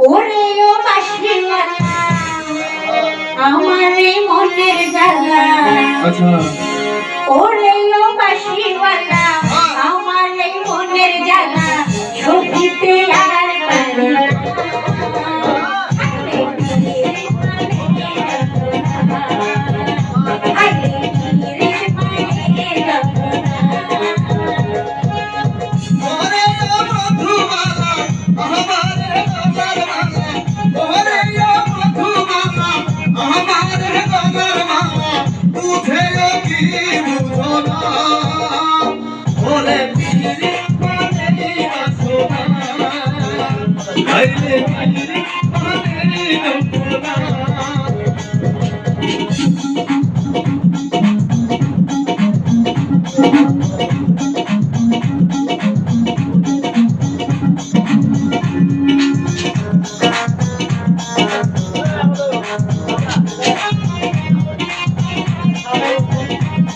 ওরে ও মাসিমা আমার মনের জায়গা। আচ্ছা। ওরে Thank you.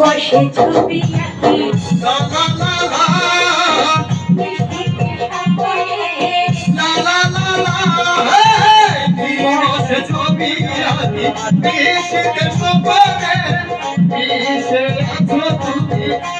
বসে ছবি আঁকি।